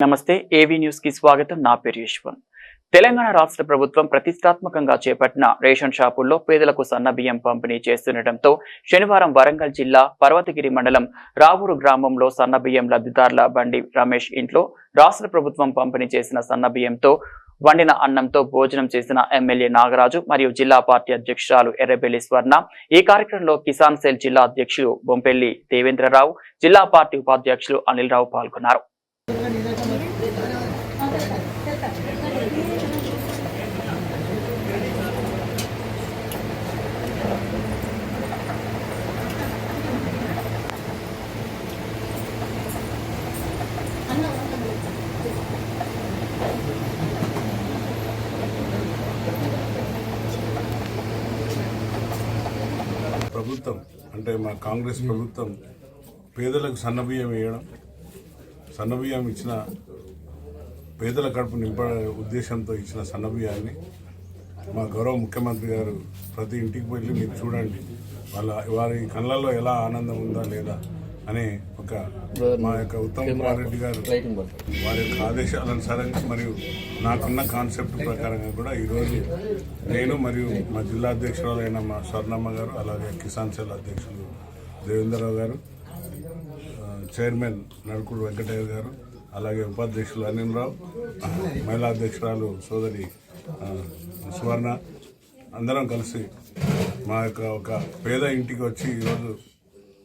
నమస్తే ఏవీ న్యూస్కి స్వాగతం. నా పేరు యశ్వంత్. తెలంగాణ రాష్ట్ర ప్రభుత్వం ప్రతిష్టాత్మకంగా చేపట్టిన రేషన్ షాపుల్లో పేదలకు సన్న బియ్యం పంపిణీ చేస్తుండటంతో శనివారం వరంగల్ జిల్లా పర్వతగిరి మండలం రావూరు గ్రామంలో సన్న బియ్యం లబ్ధిదారుల బండి రమేష్ ఇంట్లో రాష్ట్ర ప్రభుత్వం పంపిణీ చేసిన సన్న బియ్యంతో వండిన అన్నంతో భోజనం చేసిన ఎమ్మెల్యే నాగరాజు మరియు జిల్లా పార్టీ అధ్యక్షురాలు ఎర్రబెల్లి స్వర్ణ ఈ కార్యక్రమంలో కిసాన్ సెల్ జిల్లా అధ్యక్షులు బొంపెల్లి దేవేంద్రరావు జిల్లా పార్టీ ఉపాధ్యక్షులు అనిల్ రావు పాల్గొన్నారు. ప్రభుత్వం అంటే మా కాంగ్రెస్ ప్రభుత్వం పేదలకు సన్నబియ్యం వేయడం సన్నబియ్యం ఇచ్చిన పేదల కడుపు నింప ఉద్దేశంతో ఇచ్చిన సన్నబియ్యాన్ని మా గౌరవ ముఖ్యమంత్రి గారు ప్రతి ఇంటికి వెళ్ళి మీరు చూడండి వాళ్ళ వారి కళ్ళల్లో ఎలా ఆనందం ఉందా లేదా అనే ఒక మా యొక్క ఉత్తమ్ కుమార్ రెడ్డి గారు వారి యొక్క ఆదేశాలనుసారంగా మరియు నాకున్న కాన్సెప్ట్ ప్రకారంగా కూడా ఈరోజు నేను మరియు మా జిల్లా అధ్యక్షురాలైన మా స్వర్ణమ్మ గారు అలాగే కిసాన్ సెల్ అధ్యక్షులు దేవేంద్రరావు గారు చైర్మన్ నడుకుడు వెంకటయ్య గారు అలాగే ఉపాధ్యక్షులు అనిల్ రావు మహిళా అధ్యక్షురాలు సోదరి సువర్ణ అందరం కలిసి మా యొక్క ఒక పేద ఇంటికి వచ్చి ఈరోజు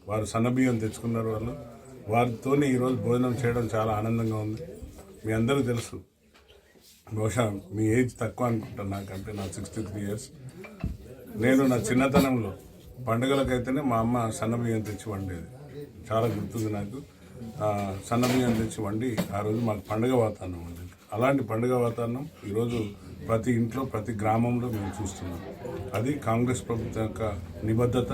వారు సన్నబియ్యం తెచ్చుకున్నారు వాళ్ళు. వారితోనే ఈరోజు భోజనం చేయడం చాలా ఆనందంగా ఉంది. మీ అందరూ తెలుసు. బహుశా మీ ఏజ్ తక్కువ అనుకుంటాను నాకంటే నా సిక్స్టీ త్రీ ఇయర్స్ నేను నా చిన్నతనంలో పండుగలకైతేనే మా అమ్మ సన్నబియ్యం తెచ్చి వండేది. చాలా గుర్తుంది నాకు. సన్నబియ్యం తెచ్చి వండి ఆ రోజు మాకు పండుగ వాతావరణం ఉండేది అలాంటి పండుగ వాతావరణం ఈరోజు ప్రతి ఇంట్లో ప్రతి గ్రామంలో మేము చూస్తున్నాం. అది కాంగ్రెస్ ప్రభుత్వం యొక్క నిబద్ధత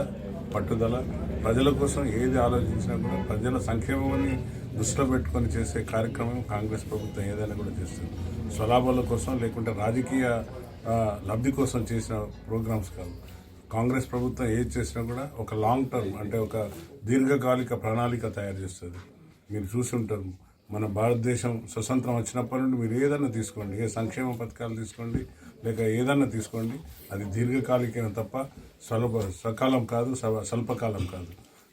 పట్టుదల ప్రజల కోసం ఏది ఆలోచించినా కూడా ప్రజల సంక్షేమాన్ని దృష్టిలో పెట్టుకొని చేసే కార్యక్రమం కాంగ్రెస్ ప్రభుత్వం ఏదైనా కూడా చేస్తుంది. స్వలాభాల కోసం లేకుంటే రాజకీయ లబ్ధి కోసం చేసిన ప్రోగ్రామ్స్ కాదు. కాంగ్రెస్ ప్రభుత్వం ఏది చేసినా కూడా ఒక లాంగ్ టర్మ్ అంటే ఒక దీర్ఘకాలిక ప్రణాళిక తయారు చేస్తుంది. మీరు చూసి ఉంటారు. మన భారతదేశం స్వతంత్రం వచ్చినప్పటి నుండి మీరు ఏదైనా తీసుకోండి ఏ సంక్షేమ పథకాలు తీసుకోండి లేక ఏదన్నా తీసుకోండి అది దీర్ఘకాలికం తప్ప స్వల్ప సకాలం కాదు స్వ- స్వల్పకాలం కాదు.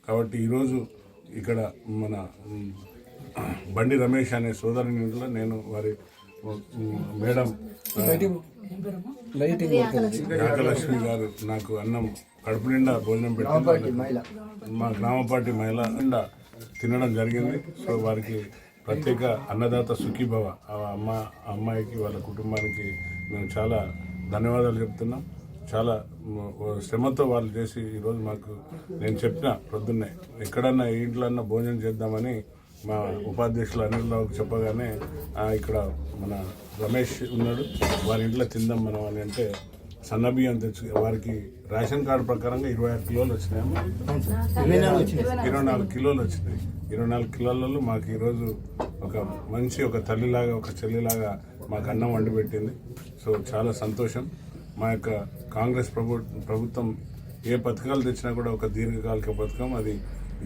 కాబట్టి ఈరోజు ఇక్కడ మన బండి రమేష్ అనే సోదరుని ఇంట్లో నేను వారి మేడం నాగలక్ష్మి గారు నాకు అన్నం కడుపు నిండా భోజనం పెట్టి మా గ్రామ పార్టీ మహిళ నిండా తినడం జరిగింది. సో వారికి ప్రత్యేక అన్నదాత సుఖీభవ. ఆ అమ్మ అమ్మాయికి వాళ్ళ కుటుంబానికి మేము చాలా ధన్యవాదాలు చెప్తున్నాం. చాలా శ్రమతో వాళ్ళు చేసి ఈరోజు మాకు నేను చెప్పిన ప్రొద్దున్నే ఎక్కడన్నా ఏ ఇంట్లన్నా భోజనం చేద్దామని మా ఉపాధ్యక్షులు అనిల్ రావుకి చెప్పగానే ఇక్కడ మన రమేష్ ఉన్నాడు. వారి ఇంట్లో తిందాం మనం అని అంటే సన్నబియ్యం తెచ్చు వారికి రేషన్ కార్డు ప్రకారంగా ఇరవై ఆరు కిలోలు వచ్చినాయమ్మా ఇరవై నాలుగు కిలోలు వచ్చినాయి. ఇరవై నాలుగు కిలోలలో మాకు ఈరోజు ఒక మంచి ఒక తల్లిలాగా ఒక చెల్లిలాగా మాకు అన్నం వండి పెట్టింది. సో చాలా సంతోషం. మా యొక్క కాంగ్రెస్ ప్రభు ప్రభుత్వం ఏ పథకాలు తెచ్చినా కూడా ఒక దీర్ఘకాలిక పథకం. అది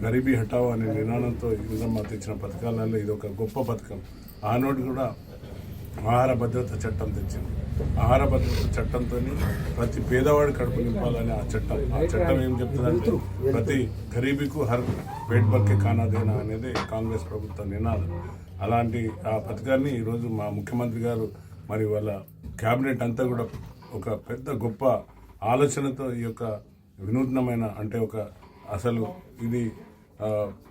గరీబీ హటావో అనే నినాదంతో ఇందమ్మ తెచ్చిన పథకాలలో ఇది ఒక గొప్ప పథకం. ఆనోటి కూడా ఆహార భద్రత చట్టం తెచ్చింది. ఆహార భద్రత చట్టంతో ప్రతి పేదవాడి కడుపు నింపాలని ఆ చట్టం. ఆ చట్టం ఏం చెప్తుందంటే ప్రతి గరీబీకు హర్ పేట్ బర్కే కానాదేనా అనేది కాంగ్రెస్ ప్రభుత్వ నినాదం. అలాంటి ఆ పథకాన్ని ఈరోజు మా ముఖ్యమంత్రి గారు మరి వాళ్ళ క్యాబినెట్ అంతా కూడా ఒక పెద్ద గొప్ప ఆలోచనతో ఈ యొక్క వినూత్నమైన అంటే ఒక అసలు ఇది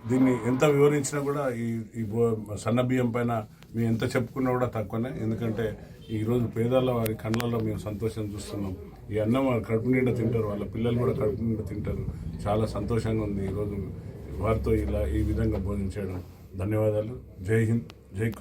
దీన్ని ఎంత వివరించినా కూడా ఈ ఈ బో- సన్న బియ్యం పైన మేము ఎంత చెప్పుకున్నా కూడా తక్కువనే. ఎందుకంటే ఈరోజు పేదల వారి కళ్ళల్లో మేము సంతోషం చూస్తున్నాం. ఈ అన్నం వారు కడుపు నిండా తింటారు వాళ్ళ పిల్లలు కూడా కడుపు నిండా తింటారు. చాలా సంతోషంగా ఉంది ఈరోజు వారితో ఇలా ఈ విధంగా బోధించడం ధన్యవాదాలు. జై హింద్ జై